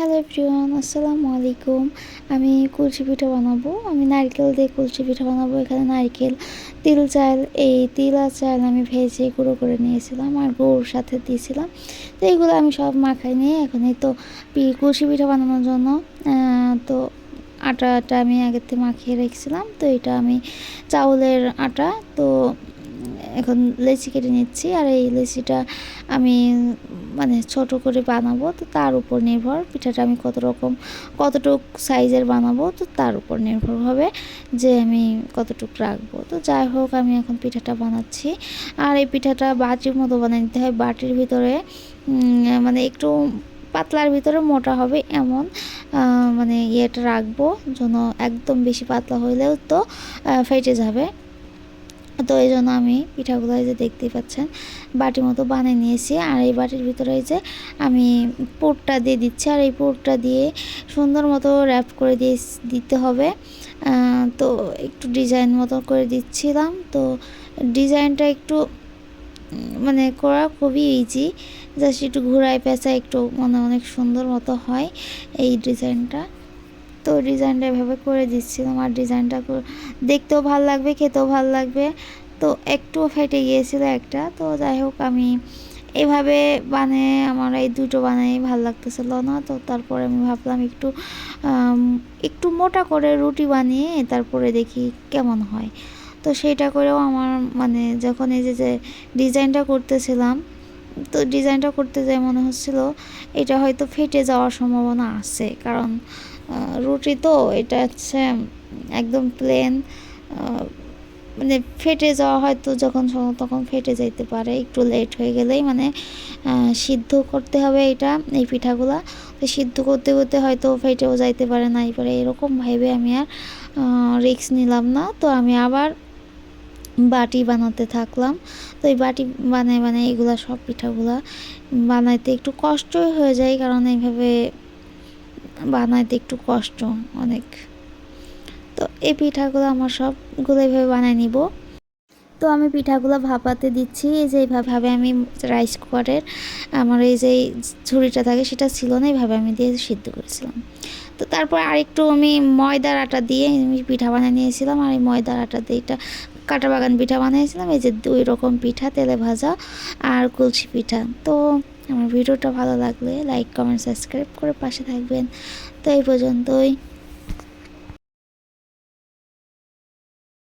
Hello everyone আসসালামু আলাইকুম আমি কুলচি পিঠা বানাবো। আমি নারকেল দিয়ে কুলচি পিঠা বানাবো। এখানে নারকেল, তিল চাল, এই তিল আর চাল আমি ভেজে গুঁড়ো করে নিয়েছিলাম আর গুড় সাথে দিয়েছিলাম। তো এইগুলো আমি সব মাখাই নিয়ে এখন এই তো কুলচি পিঠা বানানোর জন্য তো আটাটা আমি আগের থেকে মাখিয়ে রেখেছিলাম। তো এটা আমি চাউলের আটা, তো এখন লেচি কেটে নিচ্ছি আর এই লেচিটা আমি মানে ছোট করে বানাবো, তো তার উপর নির্ভর পিঠাটা আমি কত রকম, কতটুক সাইজের বানাবো, তো তার উপর নির্ভর হবে যে আমি কতটুক রাখব। তো যাই হোক, আমি এখন পিঠাটা বানাচ্ছি। আর এই পিঠাটা বাটির মতো বানিয়ে নিতে হয়। বাটির ভিতরে মানে একটু পাতলার ভিতরে মোটা হবে এমন মানে ইয়েটা রাখব যেন একদম বেশি পাতলা হইলেও তো ফেটে যাবে। তো এই জন্য আমি পিঠাগুলো এই যে দেখতেই পাচ্ছেন, বাটির মতো বানিয়ে নিয়েছি। আর এই বাটির ভিতরে এই যে আমি পুরটা দিয়ে দিচ্ছি। আর এই পুরটা দিয়ে সুন্দর মতো র্যাপ করে দিয়ে দিতে হবে। তো একটু ডিজাইন মতো করে দিচ্ছিলাম। তো ডিজাইনটা একটু মানে করা খুবই ইজি জাস্ট একটু ঘুরায় পেঁচা একটু মানে অনেক সুন্দর মতো হয় এই ডিজাইনটা তো ডিজাইনটা এভাবে করে দিচ্ছিলাম আর ডিজাইনটা দেখতেও ভালো লাগবে, খেতেও ভালো লাগবে। তো একটু ফেটে গিয়েছিল একটা। তো যাই হোক, আমি এভাবে বানিয়ে আমার এই দুটো বানিয়ে ভালো লাগতেছিল না। তো তারপরে আমি ভাবলাম একটু একটু মোটা করে রুটি বানিয়ে তারপরে দেখি কেমন হয়। তো সেটা করেও আমার মানে যখন এই যে যে ডিজাইনটা করতেছিলাম, তো ডিজাইনটা করতে যাই মনে হচ্ছিল, এটা হয়তো ফেটে যাওয়ার সম্ভাবনা আছে। কারণ রুটি তো, এটা হচ্ছে একদম প্লেন মানে ফেটে যাওয়া হয়তো যখন তখন ফেটে যাইতে পারে, একটু লেট হয়ে গেলেই মানে সিদ্ধ করতে হবে এটা, এই পিঠাগুলা। তো সিদ্ধ করতে করতে হয়তো ফেটেও যাইতে পারে না, এবারে এরকম ভাবে আমি আর রিক্স নিলাম না। তো আমি আবার বাটি বানাতে থাকলাম। তো এই বাটি বানাই বানাই এগুলা সব পিঠাগুলা বানাইতে একটু কষ্টই হয়ে যায়, কারণ এইভাবে বানাইতে একটু কষ্ট অনেক। তো এই পিঠাগুলো আমার সবগুলো এইভাবে বানাই নিব। তো আমি পিঠাগুলো ভাপাতে দিচ্ছি, এই যে এইভাবে আমি রাইস কুকারের আমার এই যে ঝুড়িটা থাকে সেটা ছিল না, এইভাবে আমি দিয়ে সিদ্ধ করেছিলাম। তো তারপর আরেকটু আমি ময়দার আটা দিয়ে আমি পিঠা বানিয়ে নিয়েছিলাম, আর এই ময়দার আটা দিয়ে এটা কাটা বাগান পিঠা বানিয়েছিলাম, এই যে দুই রকম পিঠা, তেলে ভাজা আর কুলছি পিঠা। তো আমার ভিডিওটা ভালো লাগলে লাইক কমেন্ট সাবস্ক্রাইব করে পাশে থাকবেন। তো এই পর্যন্তই।